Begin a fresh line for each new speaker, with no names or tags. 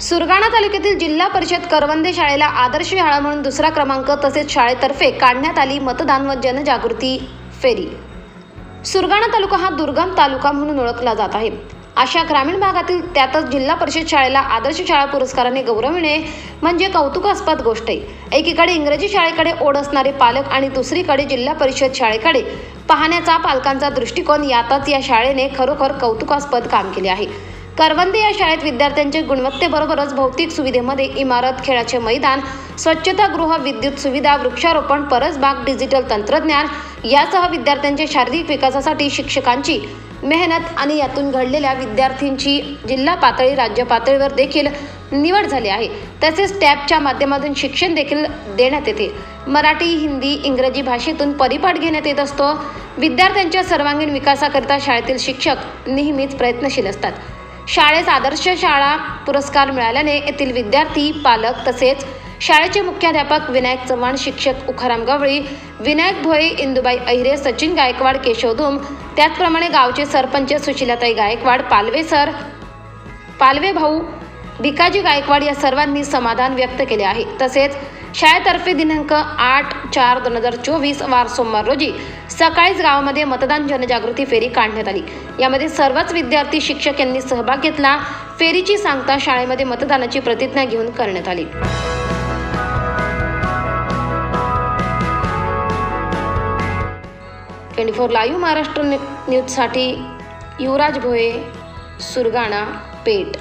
सुरगाणा तालुक्यातील जिल्हा परिषद करवंदे शाळेला आदर्श शाळा म्हणून दुसरा क्रमांक तसेच शाळेतर्फे काढण्यात आली मतदान व जनजागृती फेरी. सुरगाणा तालुका हा दुर्गम तालुका म्हणून ओळखला जात आहे. अशा ग्रामीण भागातील त्यातच जिल्हा परिषद शाळेला आदर्श शाळा पुरस्काराने गौरविणे म्हणजे कौतुकास्पद गोष्ट आहे. एकीकडे इंग्रजी शाळेकडे ओढ असणारे पालक आणि दुसरीकडे जिल्हा परिषद शाळेकडे पाहण्याचा पालकांचा दृष्टिकोन यातच या शाळेने खरोखर कौतुकास्पद काम केले आहे. करवंदे या शाळेत विद्यार्थ्यांच्या गुणवत्तेबरोबरच भौतिक सुविधेमध्ये इमारत खेळाचे मैदान स्वच्छतागृह विद्युत सुविधा वृक्षारोपण परसबाग डिजिटल तंत्रज्ञान यासह विद्यार्थ्यांच्या शारीरिक विकासासाठी शिक्षकांची मेहनत आणि यातून घडलेल्या विद्यार्थ्यांची जिल्हा पातळी राज्य पातळीवर देखील निवड झाली आहे. तसेच टॅबच्या माध्यमातून शिक्षण देखील देण्यात येते. मराठी हिंदी इंग्रजी भाषेतून परिपाठ घेण्यात येत असतो. विद्यार्थ्यांच्या सर्वांगीण विकासाकरिता शाळेतील शिक्षक नेहमीच प्रयत्नशील असतात. शाळेस आदर्श शाळा पुरस्कार मिळाल्याने येथील विद्यार्थी पालक तसेच शाळेचे मुख्याध्यापक विनायक चव्हाण शिक्षक उखाराम गवळी विनायक भोये इंदुबाई अहिरे सचिन गायकवाड केशव धुम त्याचप्रमाणे गावचे सरपंच सुशीलाताई गायकवाड पालवे सर पालवे भाऊ भिकाजी गायकवाड या सर्वांनी समाधान व्यक्त केले आहे. तसेच शाळेतर्फे दिनांक आठ चार दोन हजार चोवीस वार सोमवार रोजी सकाळीच गावामध्ये मतदान जनजागृती फेरी काढण्यात आली. यामध्ये सर्वच विद्यार्थी शिक्षक यांनी सहभाग घेतला. फेरीची सांगता शाळेमध्ये मतदानाची प्रतिज्ञा घेऊन करण्यात आली. ट्वेंटी फोर लाईव्ह महाराष्ट्र न्यूजसाठी युवराज भोये सुरगाणा पेठ.